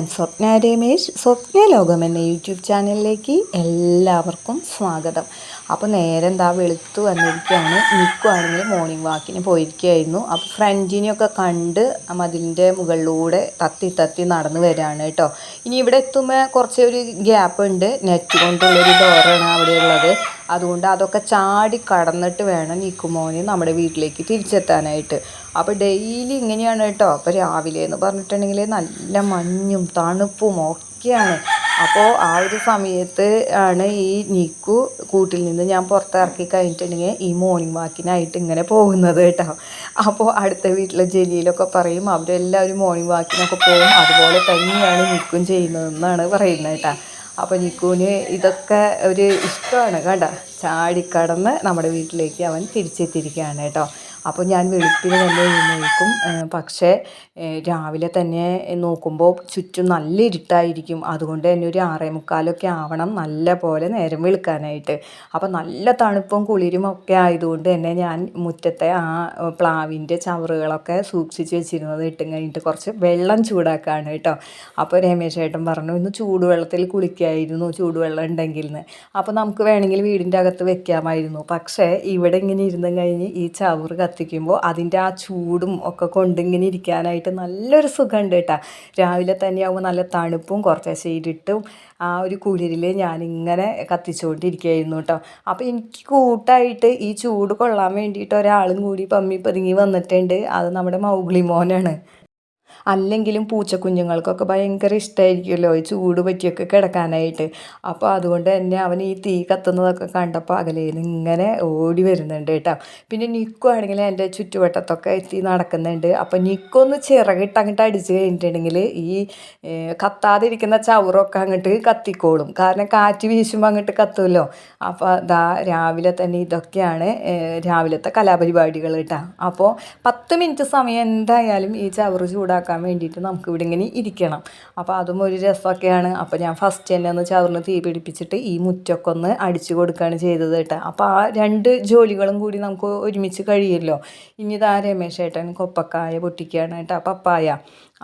I സ്വപ്ന രമേശ് സ്വപ്ന ലോകം എന്ന YouTube ചാനലിലേക്ക് എല്ലാവർക്കും സ്വാഗതം. അപ്പോൾ നേരെ എന്താ വെളുത്തു വന്നിരിക്കുകയാണ്. നിൽക്കുവാണെങ്കിൽ മോർണിംഗ് വാക്കിന് പോയിരിക്കുകയായിരുന്നു. അപ്പോൾ ഫ്രണ്ടിനെയൊക്കെ കണ്ട് മതിലിന്റെ മുകളിലൂടെ തത്തി തത്തി നടന്ന് വരികയാണ് കേട്ടോ. ഇനി ഇവിടെ എത്തുമ്പോൾ കുറച്ച് ഒരു ഗ്യാപ്പ് ഉണ്ട്. നെറ്റ് കൊണ്ടുള്ളൊരു ഡോറാണ് അവിടെ ഉള്ളത്. അതുകൊണ്ട് അതൊക്കെ ചാടി കടന്നിട്ട് വേണം നിൽക്കുമോന് നമ്മുടെ വീട്ടിലേക്ക് തിരിച്ചെത്താനായിട്ട്. അപ്പോൾ ഡെയിലി ഇങ്ങനെയാണ് കേട്ടോ. അപ്പോൾ രാവിലെ എന്ന് പറഞ്ഞിട്ടുണ്ടെങ്കിൽ നല്ല മഞ്ഞും തണുപ്പും ഒക്കെയാണ്. അപ്പോൾ ആ ഒരു സമയത്ത് ആണ് ഈ നിക്കു കൂട്ടിൽ നിന്ന് ഞാൻ പുറത്തിറക്കി കഴിഞ്ഞിട്ടുണ്ടെങ്കിൽ ഈ മോർണിംഗ് വാക്കിനായിട്ട് ഇങ്ങനെ പോകുന്നത് കേട്ടോ. അപ്പോൾ അടുത്ത വീട്ടിലെ ജലീലൊക്കെ പറയും അവരെല്ലാവരും മോർണിംഗ് വാക്കിനൊക്കെ പോകും. അതുപോലെ തന്നെയാണ് നിക്കും ചെയ്യുന്നതെന്നാണ് പറയുന്നത് കേട്ടോ. അപ്പോൾ നിക്കുവിന് ഇതൊക്കെ ഒരു ഇഷ്ടമാണ് കേട്ടോ. ചാടിക്കടന്ന് നമ്മുടെ വീട്ടിലേക്ക് അവൻ തിരിച്ചെത്തിയിരിക്കുകയാണ് കേട്ടോ. അപ്പോൾ ഞാൻ വെളുപ്പിന് തന്നെ എഴുന്നേൽക്കും. പക്ഷേ രാവിലെ തന്നെ നോക്കുമ്പോൾ ചുറ്റും നല്ല ഇരുട്ടായിരിക്കും. അതുകൊണ്ട് തന്നെ ഒരു ആറേ മുക്കാലൊക്കെ ആവണം നല്ല പോലെ നേരം വെളുക്കാനായിട്ട്. അപ്പോൾ നല്ല തണുപ്പും കുളിരും ഒക്കെ ആയതുകൊണ്ട് തന്നെ ഞാൻ മുറ്റത്തെ ആ പ്ലാവിന്റെ ചവറുകളൊക്കെ സൂക്ഷിച്ച് വെച്ചിരുന്നത് ഇട്ടും കഴിഞ്ഞിട്ട് കുറച്ച് വെള്ളം ചൂടാക്കാണ് കേട്ടോ. അപ്പോൾ രമേശ് ഏട്ടൻ പറഞ്ഞു ഇന്ന് ചൂടുവെള്ളത്തിൽ കുളിക്കായിരുന്നു ചൂടുവെള്ളം ഉണ്ടെങ്കിൽ എന്ന് അപ്പോൾ നമുക്ക് വേണമെങ്കിൽ വീടിന്റെ അകത്ത് വെക്കാമായിരുന്നു. പക്ഷേ ഇവിടെ ഇങ്ങനെ ഇരുന്നും കഴിഞ്ഞ് ഈ ചവറ് കത്തിക്കുമ്പോൾ അതിന്റെ ആ ചൂടും ഒക്കെ കൊണ്ടിങ്ങനെ ഇരിക്കാനായിട്ട് നല്ലൊരു സുഖമുണ്ട് കേട്ടോ. രാവിലെ തന്നെയാകുമ്പോൾ നല്ല തണുപ്പും കുറച്ച് ചെയ്തിട്ടും ആ ഒരു കുളിരിൽ ഞാനിങ്ങനെ കത്തിച്ചുകൊണ്ടിരിക്കുകയായിരുന്നു കേട്ടോ. അപ്പോൾ എനിക്ക് കൂട്ടായിട്ട് ഈ ചൂട് കൊള്ളാൻ വേണ്ടിയിട്ട് ഒരാളും കൂടി പമ്മി പതുങ്ങി വന്നിട്ടുണ്ട്. അത് നമ്മുടെ മൗഗ്ലി മോനാണ്. അല്ലെങ്കിലും പൂച്ചക്കുഞ്ഞുങ്ങൾക്കൊക്കെ ഭയങ്കര ഇഷ്ടമായിരിക്കുമല്ലോ ഈ ചൂട് പറ്റിയൊക്കെ കിടക്കാനായിട്ട്. അപ്പോൾ അതുകൊണ്ട് തന്നെ അവൻ ഈ തീ കത്തുന്നതൊക്കെ കണ്ടപ്പോൾ അകലയിൽ ഇങ്ങനെ ഓടി വരുന്നുണ്ട് കേട്ടോ. പിന്നെ നിക്കു ആണെങ്കിൽ എന്റെ ചുറ്റുവട്ടത്തൊക്കെ എത്തി നടക്കുന്നുണ്ട്. അപ്പോൾ നിക്കൊന്ന് ചിറകിട്ട് അങ്ങോട്ട് അടിച്ച് കഴിഞ്ഞിട്ടുണ്ടെങ്കിൽ ഈ കത്താതിരിക്കുന്ന ചവറൊക്കെ അങ്ങോട്ട് കത്തിക്കോളും. കാരണം കാറ്റ് വീശുമ്പോൾ അങ്ങോട്ട് കത്തുമല്ലോ. അപ്പോൾ ദാ രാവിലെ തന്നെ ഇതൊക്കെയാണ് രാവിലത്തെ കലാപരിപാടികൾ കേട്ടോ. അപ്പോൾ പത്ത് മിനിറ്റ് സമയം എന്തായാലും ഈ ചവറ് ചൂടാക്കാൻ ഉണ്ടാക്കാൻ വേണ്ടിയിട്ട് നമുക്ക് ഇവിടെ ഇങ്ങനെ ഇരിക്കണം. അപ്പോൾ അതും ഒരു രസമൊക്കെയാണ്. അപ്പോൾ ഞാൻ ഫസ്റ്റ് തന്നെ ഒന്ന് ചവറിന് തീ പിടിപ്പിച്ചിട്ട് ഈ മുറ്റൊക്കെ ഒന്ന് അടിച്ചു കൊടുക്കുകയാണ് ചെയ്തത് കേട്ടോ. അപ്പോൾ ആ രണ്ട് ജോലികളും കൂടി നമുക്ക് ഒരുമിച്ച് കഴിയുമല്ലോ ഇനി ഇതാ രമേശ് ഏട്ടൻ കൊപ്പക്കായ പൊട്ടിക്കുകയാണ് കേട്ടോ പപ്പായ.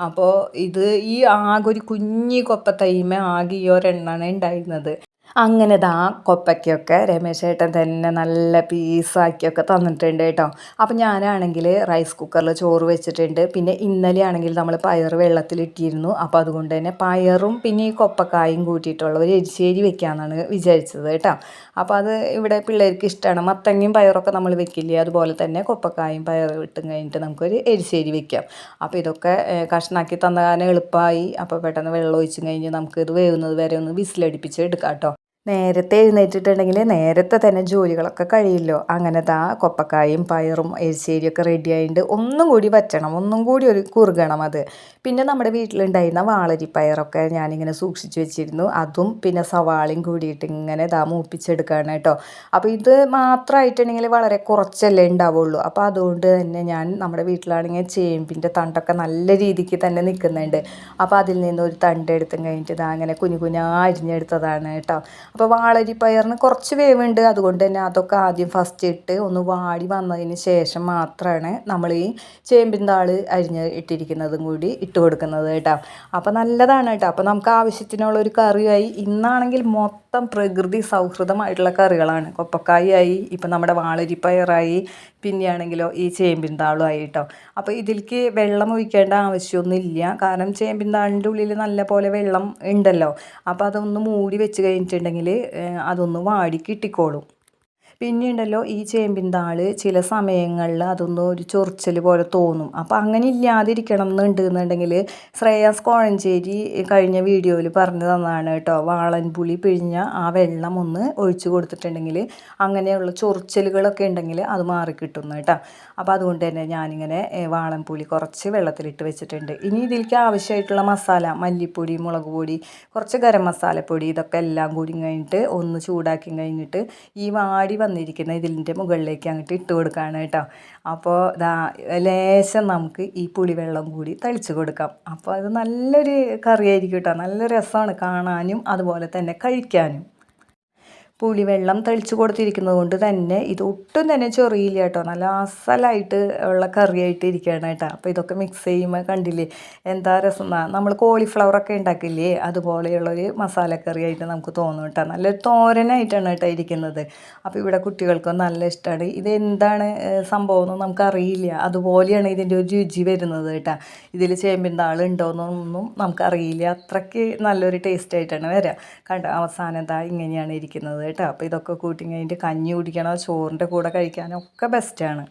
അപ്പോൾ ഇത് ഈ ആകെ ഒരു കുഞ്ഞി കൊപ്പ തൈമ ആകെ ഈ ഒരെണ്ണാണ് ഉണ്ടായിരുന്നത്. അങ്ങനെ ദാ കൊപ്പയ്ക്കൊക്കെ രമേശേട്ടൻ തന്നെ നല്ല പീസാക്കിയൊക്കെ തന്നിട്ടുണ്ട് കേട്ടോ. അപ്പം ഞാനാണെങ്കിൽ റൈസ് കുക്കറിൽ ചോറ് വെച്ചിട്ടുണ്ട്. പിന്നെ ഇന്നലെ ആണെങ്കിൽ നമ്മൾ പയർ വെള്ളത്തിലിട്ടിരുന്നു. അപ്പോൾ അതുകൊണ്ട് തന്നെ പയറും പിന്നെ ഈ കൊപ്പക്കായും കൂട്ടിയിട്ടുള്ള ഒരു എരിശ്ശേരി വെക്കാമെന്നാണ് വിചാരിച്ചത് കേട്ടോ. അപ്പോൾ അത് ഇവിടെ പിള്ളേർക്ക് ഇഷ്ടമാണ് മത്തങ്ങയും പയറൊക്കെ നമ്മൾ വെക്കില്ലേ? അതുപോലെ തന്നെ കൊപ്പക്കായും പയറും ഇട്ടും കഴിഞ്ഞിട്ട് നമുക്കൊരു എരിശ്ശേരി വെക്കാം. അപ്പോൾ ഇതൊക്കെ കഷ്ണാക്കി തന്ന എളുപ്പമായി അപ്പോൾ പെട്ടെന്ന് വെള്ളം ഒഴിച്ചും കഴിഞ്ഞ് നമുക്ക് ഇത് വേവുന്നത് വരെ ഒന്ന് വിസിലടിപ്പിച്ച് എടുക്കാം കേട്ടോ. നേരത്തെ എഴുന്നേറ്റിട്ടുണ്ടെങ്കിൽ നേരത്തെ തന്നെ ജോലികളൊക്കെ കഴിയില്ലോ അങ്ങനത്തെ ദാ കൊപ്പക്കായും പയറും എരിശ്ശേരിയൊക്കെ റെഡി ആയിട്ട് ഒന്നും കൂടി വച്ചണം ഒന്നും കൂടി ഒരു കുറുകണം അത്. പിന്നെ നമ്മുടെ വീട്ടിലുണ്ടായിരുന്ന വാളരിപ്പയറൊക്കെ ഞാനിങ്ങനെ സൂക്ഷിച്ചു വെച്ചിരുന്നു. അതും പിന്നെ സവാളയും കൂടിയിട്ട് ഇങ്ങനെ ഇതാ മൂപ്പിച്ചെടുക്കുകയാണ് കേട്ടോ. അപ്പോൾ ഇത് മാത്രമായിട്ടുണ്ടെങ്കിൽ വളരെ കുറച്ചല്ലേ ഉണ്ടാവുള്ളൂ അപ്പോൾ അതുകൊണ്ട് തന്നെ ഞാൻ നമ്മുടെ വീട്ടിലാണെങ്കിൽ ചേമ്പിന്റെ തണ്ടൊക്കെ നല്ല രീതിക്ക് തന്നെ നിൽക്കുന്നുണ്ട് അപ്പോൾ അതിൽ നിന്ന് ഒരു തണ്ട് എടുത്തും കഴിഞ്ഞിട്ട് ഇതാ അങ്ങനെ കുഞ്ഞു കുഞ്ഞാ അരിഞ്ഞെടുത്തതാണ് കേട്ടോ. അപ്പോൾ വാളരിപ്പയറിന് കുറച്ച് വേവുണ്ട്. അതുകൊണ്ട് തന്നെ അതൊക്കെ ആദ്യം ഫസ്റ്റ് ഇട്ട് ഒന്ന് വാടി വന്നതിന് ശേഷം മാത്രമാണ് നമ്മൾ ഈ ചേമ്പിന്താൾ അരിഞ്ഞ് ഇട്ടിരിക്കുന്നതും കൂടി ഇട്ട് കൊടുക്കുന്നത് കേട്ടോ. അപ്പോൾ നല്ലതാണ് കേട്ടോ. അപ്പോൾ നമുക്ക് ആവശ്യത്തിനുള്ള ഒരു കറിയായി. ഇന്നാണെങ്കിൽ മൊത്തം പ്രകൃതി സൗഹൃദമായിട്ടുള്ള കറികളാണ്. കൊപ്പക്കായി ആയി ഇപ്പം നമ്മുടെ വാളരിപ്പയറായി പിന്നെയാണെങ്കിലോ ഈ ചേമ്പിൻ താളുമായിട്ടോ. അപ്പോൾ ഇതിലേക്ക് വെള്ളം ഒഴിക്കേണ്ട ആവശ്യമൊന്നുമില്ല. കാരണം ചേമ്പിൻ താളിന്റെ ഉള്ളിൽ നല്ല പോലെ വെള്ളം ഉണ്ടല്ലോ. അപ്പോൾ അതൊന്ന് മൂടി വെച്ച് കഴിഞ്ഞിട്ടുണ്ടെങ്കിൽ അതൊന്ന് വാടി കിട്ടിക്കോളും. പിന്നെ ഉണ്ടല്ലോ ഈ ചേമ്പിൻ താൾ ചില സമയങ്ങളിൽ അതൊന്നും ഒരു ചൊറിച്ചൽ പോലെ തോന്നും. അപ്പോൾ അങ്ങനെ ഇല്ലാതിരിക്കണം എന്നുണ്ടെന്നുണ്ടെങ്കിൽ ശ്രേയാസ് കോഴഞ്ചേരി കഴിഞ്ഞ വീഡിയോയിൽ പറഞ്ഞു തന്നതാണ് കേട്ടോ വാളൻപുളി പിഴിഞ്ഞ ആ വെള്ളം ഒന്ന് ഒഴിച്ചു കൊടുത്തിട്ടുണ്ടെങ്കിൽ അങ്ങനെയുള്ള ചൊറിച്ചലുകളൊക്കെ ഉണ്ടെങ്കിൽ അത് മാറിക്കിട്ടുന്നു കേട്ടോ. അപ്പോൾ അതുകൊണ്ട് തന്നെ ഞാനിങ്ങനെ വാളൻപുളി കുറച്ച് വെള്ളത്തിലിട്ട് വെച്ചിട്ടുണ്ട്. ഇനി ഇതിലേക്ക് ആവശ്യമായിട്ടുള്ള മസാല മല്ലിപ്പൊടി മുളക് പൊടി കുറച്ച് ഗരം മസാലപ്പൊടി ഇതൊക്കെ എല്ലാം കൂടി കഴിഞ്ഞിട്ട് ഒന്ന് ചൂടാക്കി കഴിഞ്ഞിട്ട് ഈ വാടി വന്നിരിക്കുന്ന ഇതിന്റെ മുകളിലേക്ക് അങ്ങോട്ട് ഇട്ട് കൊടുക്കുകയാണ് കേട്ടോ. അപ്പോൾ ദാ ലേശം നമുക്ക് ഈ പുളിവെള്ളം കൂടി തളിച്ച് കൊടുക്കാം. അപ്പോൾ അത് നല്ലൊരു കറിയായിരിക്കും കേട്ടോ. നല്ല രസമാണ് കാണാനും അതുപോലെ തന്നെ കഴിക്കാനും. പുളിവെള്ളം തെളിച്ച് കൊടുത്തിരിക്കുന്നത് കൊണ്ട് തന്നെ ഇത് ഒട്ടും തന്നെ ചൊറിയില്ല കേട്ടോ. നല്ല അസലായിട്ട് ഉള്ള കറിയായിട്ട് ഇരിക്കുകയാണ് കേട്ടോ. അപ്പോൾ ഇതൊക്കെ മിക്സ് ചെയ്യുമ്പോൾ കണ്ടില്ലേ? എന്താ രസം? നമ്മൾ കോളിഫ്ലവറൊക്കെ ഉണ്ടാക്കില്ലേ? അതുപോലെയുള്ളൊരു മസാലക്കറിയായിട്ട് നമുക്ക് തോന്നും കേട്ടോ. നല്ലൊരു തോരനായിട്ടാണ് കേട്ടോ ഇരിക്കുന്നത്. അപ്പോൾ ഇവിടെ കുട്ടികൾക്കും നല്ല ഇഷ്ടമാണ് ഇത് എന്താണ് സംഭവം എന്ന് നമുക്കറിയില്ല. അതുപോലെയാണ് ഇതിന്റെ ഒരു രുചി വരുന്നത് കേട്ടോ. ഇതിൽ ചേമ്പിൻ താളുണ്ടോയെന്നൊന്നും നമുക്കറിയില്ല. അത്രയ്ക്ക് നല്ലൊരു ടേസ്റ്റ് ആയിട്ടാണ് വരിക. കണ്ടോ? അവസാനം എന്താ ഇങ്ങനെയാണ് ഇരിക്കുന്നത്. കേട്ടോ. അപ്പോൾ ഇതൊക്കെ കൂട്ടി കഴിഞ്ഞിട്ട് കഞ്ഞി കുടിക്കണോ ചോറിന്റെ കൂടെ കഴിക്കാനോ ഒക്കെ ബെസ്റ്റാണ്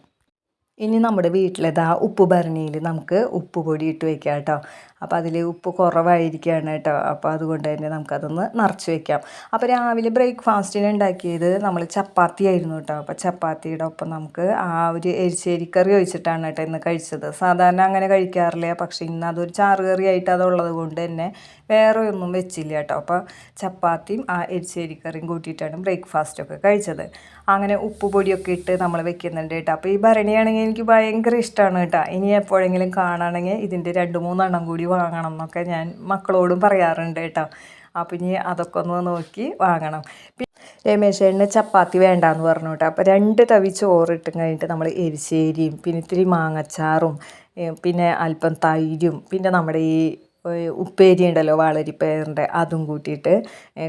ഇനി നമ്മുടെ വീട്ടിലേതാ ഉപ്പ് ഭരണിയിൽ നമുക്ക് ഉപ്പ് പൊടി ഇട്ട് വെക്കാം കേട്ടോ. അപ്പോൾ അതിൽ ഉപ്പ് കുറവായിരിക്കുകയാണ് കേട്ടോ. അപ്പോൾ അതുകൊണ്ട് തന്നെ നമുക്കതൊന്ന് നിറച്ച് വെക്കാം. അപ്പോൾ രാവിലെ ബ്രേക്ക്ഫാസ്റ്റിന് ഉണ്ടാക്കിയത് നമ്മൾ ചപ്പാത്തി ആയിരുന്നു കേട്ടോ. അപ്പോൾ ചപ്പാത്തിയുടെ ഒപ്പം നമുക്ക് ആ ഒരു എരിശ്ശേരിക്കറി ഒഴിച്ചിട്ടാണ് കേട്ടോ ഇന്ന് കഴിച്ചത്. സാധാരണ അങ്ങനെ കഴിക്കാറില്ല. പക്ഷേ ഇന്ന് അതൊരു ചാറുകറി ആയിട്ട് അതുള്ളത് കൊണ്ട് തന്നെ വേറെ ഒന്നും വെച്ചില്ല കേട്ടോ. അപ്പോൾ ചപ്പാത്തിയും ആ എരിശ്ശേരിക്കറിയും കൂട്ടിയിട്ടാണ് ബ്രേക്ക്ഫാസ്റ്റൊക്കെ കഴിച്ചത്. അങ്ങനെ ഉപ്പ് പൊടിയൊക്കെ ഇട്ട് നമ്മൾ വെക്കുന്നുണ്ട് കേട്ടോ. അപ്പോൾ ഈ ഭരണിയാണെങ്കിൽ എനിക്ക് ഭയങ്കര ഇഷ്ടമാണ് കേട്ടോ. ഇനി എപ്പോഴെങ്കിലും കാണുകയാണെങ്കിൽ ഇതിന്റെ രണ്ട് മൂന്നെണ്ണം കൂടി വാങ്ങണം എന്നൊക്കെ ഞാൻ മക്കളോടും പറയാറുണ്ട് കേട്ടോ. അപ്പം ഇനി അതൊക്കെ ഒന്ന് നോക്കി വാങ്ങണം. രമേശേണ്ണ ചപ്പാത്തി വേണ്ടാന്ന് പറഞ്ഞു കേട്ടോ. അപ്പോൾ രണ്ട് തവി ചോറിട്ടും കഴിഞ്ഞിട്ട് നമ്മൾ എരിശ്ശേരിയും പിന്നെ ഇത്തിരി മാങ്ങച്ചാറും പിന്നെ അല്പം തൈരും പിന്നെ നമ്മുടെ ഈ ഉപ്പേരി ഉണ്ടല്ലോ വാളരിപ്പയറിന്റെ അതും കൂട്ടിയിട്ട്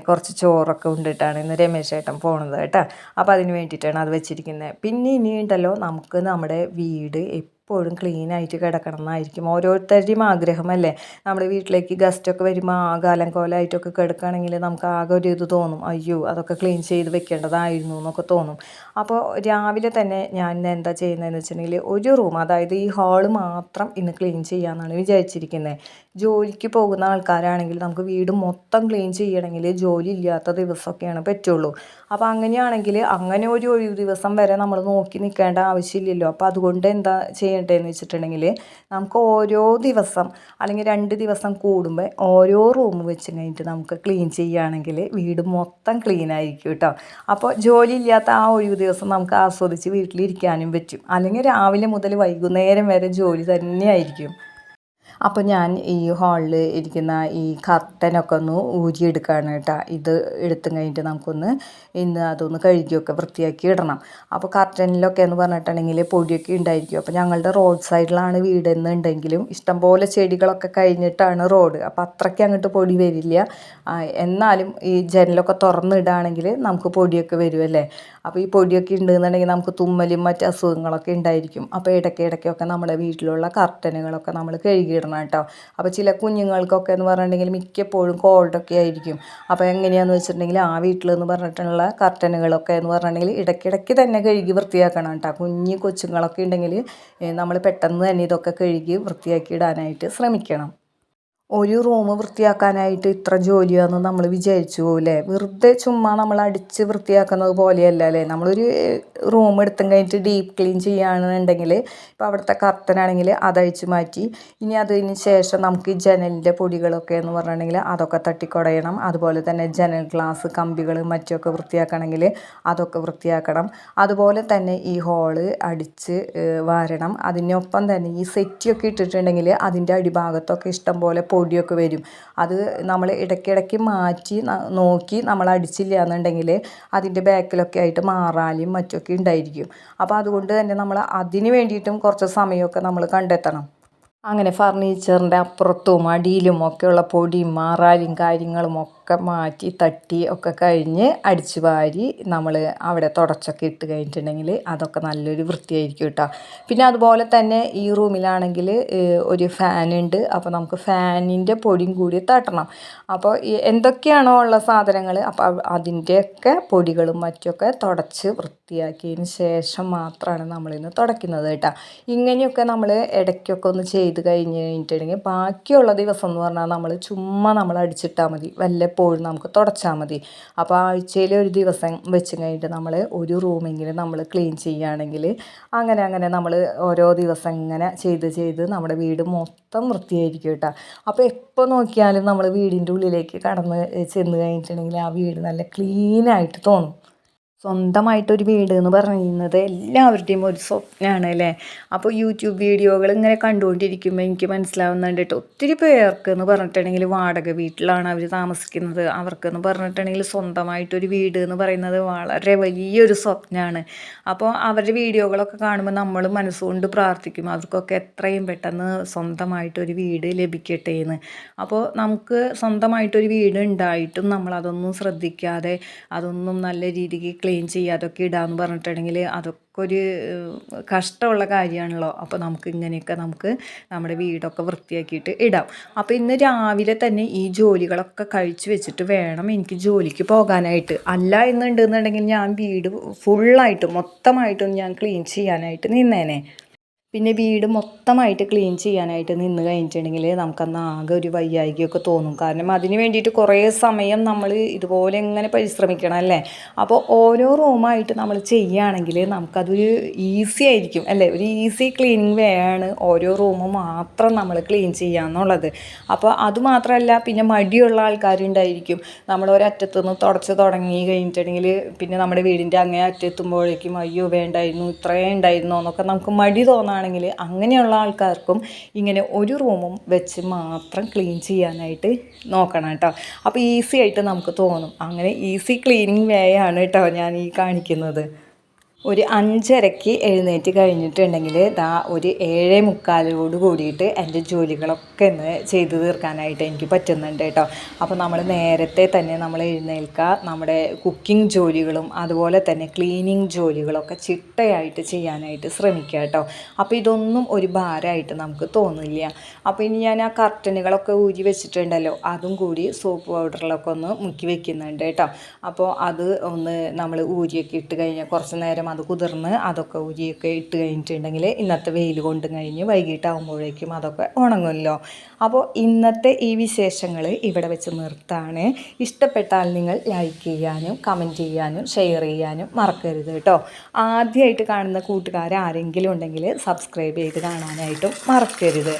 കുറച്ച് ചോറൊക്കെ ഉണ്ടിട്ടാണ് ഇന്ന് രമേശ് ഏട്ടൻ പോണത് കേട്ടോ. അപ്പോൾ അതിന് വേണ്ടിയിട്ടാണ് അത് വെച്ചിരിക്കുന്നത് പിന്നെ ഇനി ഉണ്ടല്ലോ നമുക്ക് നമ്മുടെ വീട് എപ്പോഴും ക്ലീൻ ആയിട്ട് കിടക്കണം എന്നായിരിക്കും. ഓരോരുത്തരുടെയും ആഗ്രഹമല്ലേ. നമ്മുടെ വീട്ടിലേക്ക് ഗസ്റ്റൊക്കെ വരുമ്പോൾ ആകാലം കോലമായിട്ടൊക്കെ കിടക്കുകയാണെങ്കിൽ നമുക്ക് ആകെ ഒരു ഇത് തോന്നും. അയ്യോ അതൊക്കെ ക്ലീൻ ചെയ്ത് വെക്കേണ്ടതായിരുന്നു എന്നൊക്കെ തോന്നും. അപ്പോൾ രാവിലെ തന്നെ ഞാൻ എന്താ ചെയ്യുന്നതെന്ന് വെച്ചിട്ടുണ്ടെങ്കിൽ ഒരു റൂം അതായത് ഈ ഹാൾ മാത്രം ഇന്ന് ക്ലീൻ ചെയ്യാമെന്നാണ് വിചാരിച്ചിരിക്കുന്നത് ജോലിക്ക് പോകുന്ന ആൾക്കാരാണെങ്കിൽ നമുക്ക് വീട് മൊത്തം ക്ലീൻ ചെയ്യണമെങ്കിൽ ജോലി ഇല്ലാത്ത ദിവസമൊക്കെയാണ് പറ്റുള്ളൂ. അപ്പോൾ അങ്ങനെയാണെങ്കിൽ അങ്ങനെ ഒരു ഒഴിവ് ദിവസം വരെ നമ്മൾ നോക്കി നിൽക്കേണ്ട ആവശ്യമില്ലല്ലോ. അപ്പോൾ അതുകൊണ്ട് എന്താ ചെയ്യേണ്ടതെന്ന് വെച്ചിട്ടുണ്ടെങ്കിൽ നമുക്ക് ഓരോ ദിവസം അല്ലെങ്കിൽ രണ്ട് ദിവസം കൂടുമ്പോൾ ഓരോ റൂം വെച്ച് കഴിഞ്ഞിട്ട് നമുക്ക് ക്ലീൻ ചെയ്യുകയാണെങ്കിൽ വീട് മൊത്തം ക്ലീൻ ആയിരിക്കും കേട്ടോ. അപ്പോൾ ജോലി ഇല്ലാത്ത ആ ഒഴിവ് ദിവസം നമുക്ക് ആസ്വദിച്ച് വീട്ടിലിരിക്കാനും പറ്റും. അല്ലെങ്കിൽ രാവിലെ മുതൽ വൈകുന്നേരം വരെ ജോലി തന്നെയായിരിക്കും. അപ്പോൾ ഞാൻ ഈ ഹാളിൽ ഇരിക്കുന്ന ഈ കർട്ടനൊക്കെ ഒന്ന് ഊരിയെടുക്കുകയാണ് കേട്ടോ ഇത് എടുത്തും കഴിഞ്ഞിട്ട് നമുക്കൊന്ന് ഇന്ന് അതൊന്ന് കഴുകിയൊക്കെ വൃത്തിയാക്കി ഇടണം. അപ്പോൾ കർട്ടനിലൊക്കെ എന്ന് പറഞ്ഞിട്ടുണ്ടെങ്കിൽ പൊടിയൊക്കെ ഉണ്ടായിരിക്കും. അപ്പോൾ ഞങ്ങളുടെ റോഡ് സൈഡിലാണ് വീട് എന്നുണ്ടെങ്കിലും ഇഷ്ടംപോലെ ചെടികളൊക്കെ കഴിഞ്ഞിട്ടാണ് റോഡ് അപ്പോൾ അത്രയ്ക്ക് അങ്ങോട്ട് പൊടി വരില്ല. എന്നാലും ഈ ജനലൊക്കെ തുറന്നിടുകയാണെങ്കിൽ നമുക്ക് പൊടിയൊക്കെ വരുമല്ലേ അപ്പോൾ ഈ പൊടിയൊക്കെ ഉണ്ടെന്നുണ്ടെങ്കിൽ നമുക്ക് തുമ്മലും മറ്റ് അസുഖങ്ങളൊക്കെ ഉണ്ടായിരിക്കും. അപ്പോൾ ഇടയ്ക്ക് ഇടയ്ക്കൊക്കെ നമ്മുടെ വീട്ടിലുള്ള കർട്ടനുകളൊക്കെ നമ്മൾ കഴുകിയിടണം. ഇടണം കേട്ടോ. അപ്പോൾ ചില കുഞ്ഞുങ്ങൾക്കൊക്കെ എന്ന് പറഞ്ഞിട്ടുണ്ടെങ്കിൽ മിക്കപ്പോഴും കോൾഡൊക്കെ ആയിരിക്കും. അപ്പോൾ എങ്ങനെയാണെന്ന് വെച്ചിട്ടുണ്ടെങ്കിൽ ആ വീട്ടിലെന്ന് പറഞ്ഞിട്ടുള്ള കർട്ടനുകളൊക്കെ എന്ന് പറഞ്ഞിട്ടുണ്ടെങ്കിൽ ഇടയ്ക്കിടയ്ക്ക് തന്നെ കഴുകി വൃത്തിയാക്കണം കേട്ടോ. കുഞ്ഞ് കൊച്ചുങ്ങളൊക്കെ ഉണ്ടെങ്കിൽ നമ്മൾ പെട്ടെന്ന് തന്നെ ഇതൊക്കെ കഴുകി വൃത്തിയാക്കി ഇടാനായിട്ട് ശ്രമിക്കണം. ഒരു റൂം വൃത്തിയാക്കാനായിട്ട് ഇത്ര ജോലിയാണെന്ന് നമ്മൾ വിചാരിച്ചു പോകില്ലേ വെറുതെ ചുമ്മാ നമ്മൾ അടിച്ച് വൃത്തിയാക്കുന്നത് പോലെയല്ല അല്ലേ? നമ്മളൊരു റൂം എടുത്തും കഴിഞ്ഞിട്ട് ഡീപ്പ് ക്ലീൻ ചെയ്യുകയാണെന്നുണ്ടെങ്കിൽ ഇപ്പോൾ അവിടുത്തെ കർട്ടനാണെങ്കിൽ അതഴിച്ച് മാറ്റി ഇനി അതിന് ശേഷം നമുക്ക് ഈ ജനലിന്റെ പൊടികളൊക്കെ എന്ന് പറഞ്ഞിട്ടുണ്ടെങ്കിൽ അതൊക്കെ തട്ടിക്കുടയണം. അതുപോലെ തന്നെ ജനൽ ഗ്ലാസ് കമ്പികൾ മറ്റൊക്കെ വൃത്തിയാക്കണമെങ്കിൽ അതൊക്കെ വൃത്തിയാക്കണം. അതുപോലെ തന്നെ ഈ ഹോൾ അടിച്ച് വാരണം. അതിനൊപ്പം തന്നെ ഈ സെറ്റിയൊക്കെ ഇട്ടിട്ടുണ്ടെങ്കിൽ അതിന്റെ അടിഭാഗത്തൊക്കെ ഇഷ്ടം പോലെ പൊടിയൊക്കെ വരും. അത് നമ്മൾ ഇടയ്ക്കിടയ്ക്ക് മാറ്റി നോക്കി നമ്മൾ അടിച്ചില്ല എന്നുണ്ടെങ്കിൽ അതിന്റെ ബാക്കിലൊക്കെ ആയിട്ട് മാറാലും മറ്റൊക്കെ ഉണ്ടായിരിക്കും. അപ്പോൾ അതുകൊണ്ട് തന്നെ നമ്മൾ അതിന് വേണ്ടിയിട്ടും കുറച്ച് സമയമൊക്കെ നമ്മൾ കണ്ടെത്തണം. അങ്ങനെ ഫർണിച്ചറിന്റെ അപ്പുറത്തും അടിയിലും ഒക്കെയുള്ള പൊടിയും മാറാലും കാര്യങ്ങളും ഒക്കെ മാറ്റി തട്ടി ഒക്കെ കഴിഞ്ഞ് അടിച്ചു വാരി നമ്മൾ അവിടെ തുടച്ചൊക്കെ ഇട്ട് കഴിഞ്ഞിട്ടുണ്ടെങ്കിൽ അതൊക്കെ നല്ലൊരു വൃത്തിയായിരിക്കും കേട്ടോ പിന്നെ അതുപോലെ തന്നെ ഈ റൂമിലാണെങ്കിൽ ഒരു ഫാനുണ്ട് അപ്പോൾ നമുക്ക് ഫാനിന്റെ പൊടിയും കൂടി തട്ടണം. അപ്പോൾ എന്തൊക്കെയാണോ ഉള്ള സാധനങ്ങൾ അപ്പോൾ അതിന്റെയൊക്കെ പൊടികളും മറ്റൊക്കെ തുടച്ച് വൃത്തിയാക്കിയതിന് ശേഷം മാത്രമാണ് നമ്മളിന്ന് തുടയ്ക്കുന്നത് കേട്ടോ ഇങ്ങനെയൊക്കെ നമ്മൾ ഇടയ്ക്കൊക്കെ ഒന്ന് ചെയ്ത് കഴിഞ്ഞ് കഴിഞ്ഞിട്ടുണ്ടെങ്കിൽ ബാക്കിയുള്ള ദിവസം എന്ന് പറഞ്ഞാൽ നമ്മൾ ചുമ്മാ നമ്മൾ അടിച്ചിട്ടാൽ മതി. വല്ലപ്പോഴും നമുക്ക് തുടച്ചാൽ മതി. അപ്പോൾ ആഴ്ചയിൽ ഒരു ദിവസം വെച്ച് കഴിഞ്ഞിട്ട് നമ്മൾ ഒരു റൂമെങ്കിലും നമ്മൾ ക്ലീൻ ചെയ്യുകയാണെങ്കിൽ അങ്ങനെ അങ്ങനെ നമ്മൾ ഓരോ ദിവസം ഇങ്ങനെ ചെയ്ത് ചെയ്ത് നമ്മുടെ വീട് മൊത്തം വൃത്തിയായിരിക്കും കേട്ടോ. അപ്പോൾ എപ്പോൾ നോക്കിയാലും നമ്മൾ വീടിന്റെ ഉള്ളിലേക്ക് കടന്ന് ചെന്ന് കഴിഞ്ഞിട്ടുണ്ടെങ്കിൽ ആ വീട് നല്ല ക്ലീനായിട്ട് തോന്നും. സ്വന്തമായിട്ടൊരു വീട് എന്ന് പറയുന്നത് എല്ലാവരുടെയും ഒരു സ്വപ്നമാണ് അല്ലേ അപ്പോൾ യൂട്യൂബ് വീഡിയോകൾ ഇങ്ങനെ കണ്ടുകൊണ്ടിരിക്കുമ്പോൾ എനിക്ക് മനസ്സിലാവുന്നുണ്ട് കേട്ടോ. ഒത്തിരി പേർക്ക് എന്ന് പറഞ്ഞിട്ടുണ്ടെങ്കിൽ വാടക വീട്ടിലാണ് അവർ താമസിക്കുന്നത്. അവർക്കെന്ന് പറഞ്ഞിട്ടുണ്ടെങ്കിൽ സ്വന്തമായിട്ടൊരു വീട് എന്ന് പറയുന്നത് വളരെ വലിയൊരു സ്വപ്നമാണ് അപ്പോൾ അവരുടെ വീഡിയോകളൊക്കെ കാണുമ്പോൾ നമ്മൾ മനസ്സുകൊണ്ട് പ്രാർത്ഥിക്കും അവർക്കൊക്കെ എത്രയും പെട്ടെന്ന് സ്വന്തമായിട്ടൊരു വീട് ലഭിക്കട്ടെ എന്ന് അപ്പോൾ നമുക്ക് സ്വന്തമായിട്ടൊരു വീട് ഉണ്ടായിട്ടും നമ്മളതൊന്നും ശ്രദ്ധിക്കാതെ അതൊന്നും നല്ല രീതിക്ക് ക്ലീൻ ചെയ്യുക അതൊക്കെ ഇടാന്ന് പറഞ്ഞിട്ടുണ്ടെങ്കിൽ അതൊക്കെ ഒരു കഷ്ടമുള്ള കാര്യമാണല്ലോ. അപ്പോൾ നമുക്ക് ഇങ്ങനെയൊക്കെ നമുക്ക് നമ്മുടെ വീടൊക്കെ വൃത്തിയാക്കിയിട്ട് ഇടാം. അപ്പോൾ ഇന്ന് രാവിലെ തന്നെ ഈ ജോലികളൊക്കെ കഴിച്ചു വെച്ചിട്ട് വേണം എനിക്ക് ജോലിക്ക് പോകാനായിട്ട്. അല്ല എന്നുണ്ടെന്നുണ്ടെങ്കിൽ ഞാൻ വീട് ഫുള്ളായിട്ടും മൊത്തമായിട്ടും ഞാൻ ക്ലീൻ ചെയ്യാനായിട്ട് നിന്നേനെ. പിന്നെ വീട് മൊത്തമായിട്ട് ക്ലീൻ ചെയ്യാനായിട്ട് നിന്ന് കഴിഞ്ഞിട്ടുണ്ടെങ്കിൽ നമുക്കന്ന് ആകെ ഒരു വയ്യായികയൊക്കെ തോന്നും. കാരണം അതിന് വേണ്ടിയിട്ട് കുറേ സമയം നമ്മൾ ഇതുപോലെ എങ്ങനെ പരിശ്രമിക്കണം അല്ലേ? അപ്പോൾ ഓരോ റൂമായിട്ട് നമ്മൾ ചെയ്യുകയാണെങ്കിൽ നമുക്കതൊരു ഈസി ആയിരിക്കും അല്ലേ? ഒരു ഈസി ക്ലീനിങ് വേ ആണ് ഓരോ റൂമും മാത്രം നമ്മൾ ക്ലീൻ ചെയ്യുക എന്നുള്ളത്. അപ്പോൾ അതുമാത്രമല്ല പിന്നെ മടിയുള്ള ആൾക്കാരുണ്ടായിരിക്കും. നമ്മൾ ഒരറ്റത്തു നിന്ന് തുടച്ച് തുടങ്ങി കഴിഞ്ഞിട്ടുണ്ടെങ്കിൽ പിന്നെ നമ്മുടെ വീടിന്റെ അങ്ങേ അറ്റെത്തുമ്പോഴേക്കും അയ്യോ വേണ്ടായിരുന്നു ഇത്രയും ഉണ്ടായിരുന്നോ എന്നൊക്കെ നമുക്ക് മടി തോന്നുകയാണെങ്കിൽ അങ്ങനെയുള്ള ആൾക്കാർക്കും ഇങ്ങനെ ഒരു റൂമും വെച്ച് മാത്രം ക്ലീൻ ചെയ്യാനായിട്ട് നോക്കണം കേട്ടോ. അപ്പോൾ ഈസി ആയിട്ട് നമുക്ക് തോന്നും. അങ്ങനെ ഈസി ക്ലീനിങ് വേ ആണ് കേട്ടോ ഞാൻ ഈ കാണിക്കുന്നത്. ഒരു അഞ്ചരയ്ക്ക് എഴുന്നേറ്റ് കഴിഞ്ഞിട്ടുണ്ടെങ്കിൽ ദാ ഒരു ഏഴേ മുക്കാലോട് കൂടിയിട്ട് എന്റെ ജോലികളൊക്കെ ഒന്ന് ചെയ്തു തീർക്കാനായിട്ട് എനിക്ക് പറ്റുന്നുണ്ട് കേട്ടോ. അപ്പോൾ നമ്മൾ നേരത്തെ തന്നെ നമ്മൾ എഴുന്നേൽക്കുക നമ്മുടെ കുക്കിംഗ് ജോലികളും അതുപോലെ തന്നെ ക്ലീനിങ് ജോലികളൊക്കെ ചിട്ടയായിട്ട് ചെയ്യാനായിട്ട് ശ്രമിക്കുക കേട്ടോ. അപ്പോൾ ഇതൊന്നും ഒരു ഭാരമായിട്ട് നമുക്ക് തോന്നില്ല. അപ്പോൾ ഇനി ഞാൻ ആ കർട്ടനുകളൊക്കെ ഊരി വെച്ചിട്ടുണ്ടല്ലോ അതും കൂടി സോപ്പ് പൗഡറിലൊക്കെ ഒന്ന് മുക്കി വെക്കുന്നുണ്ട് കേട്ടോ. അപ്പോൾ അത് ഒന്ന് നമ്മൾ ഊരിയൊക്കെ ഇട്ട് കഴിഞ്ഞാൽ കുറച്ച് നേരം അത് കുതിർന്ന് അതൊക്കെ ഉരിയൊക്കെ ഇട്ട് കഴിഞ്ഞിട്ടുണ്ടെങ്കിൽ ഇന്നത്തെ വെയിൽ കൊണ്ട് കഴിഞ്ഞ് വൈകിട്ടാകുമ്പോഴേക്കും അതൊക്കെ ഉണങ്ങുമല്ലോ. അപ്പോൾ ഇന്നത്തെ ഈ വിശേഷങ്ങൾ ഇവിടെ വെച്ച് നിർത്താണ്. ഇഷ്ടപ്പെട്ടാൽ നിങ്ങൾ ലൈക്ക് ചെയ്യാനും കമന്റ് ചെയ്യാനും ഷെയർ ചെയ്യാനും മറക്കരുത് കേട്ടോ. ആദ്യമായിട്ട് കാണുന്ന കൂട്ടുകാർ ആരെങ്കിലും ഉണ്ടെങ്കിൽ സബ്സ്ക്രൈബ് ചെയ്ത് കാണാനായിട്ടും മറക്കരുത്.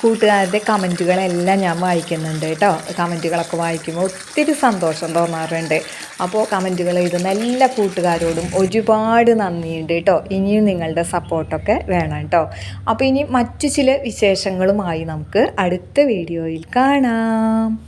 കൂട്ടുകാരുടെ കമന്റുകളെല്ലാം ഞാൻ വായിക്കുന്നുണ്ട് കേട്ടോ. കമന്റുകളൊക്കെ വായിക്കുമ്പോൾ ഒത്തിരി സന്തോഷം തോന്നാറുണ്ട്. അപ്പോൾ കമന്റുകൾ എഴുതുന്ന എല്ലാ കൂട്ടുകാരോടും ഒരുപാട് നന്ദിയുണ്ട് കേട്ടോ. ഇനിയും നിങ്ങളുടെ സപ്പോർട്ടൊക്കെ വേണം കേട്ടോ. അപ്പോൾ ഇനി മറ്റു ചില വിശേഷങ്ങളുമായി നമുക്ക് അടുത്ത വീഡിയോയിൽ കാണാം.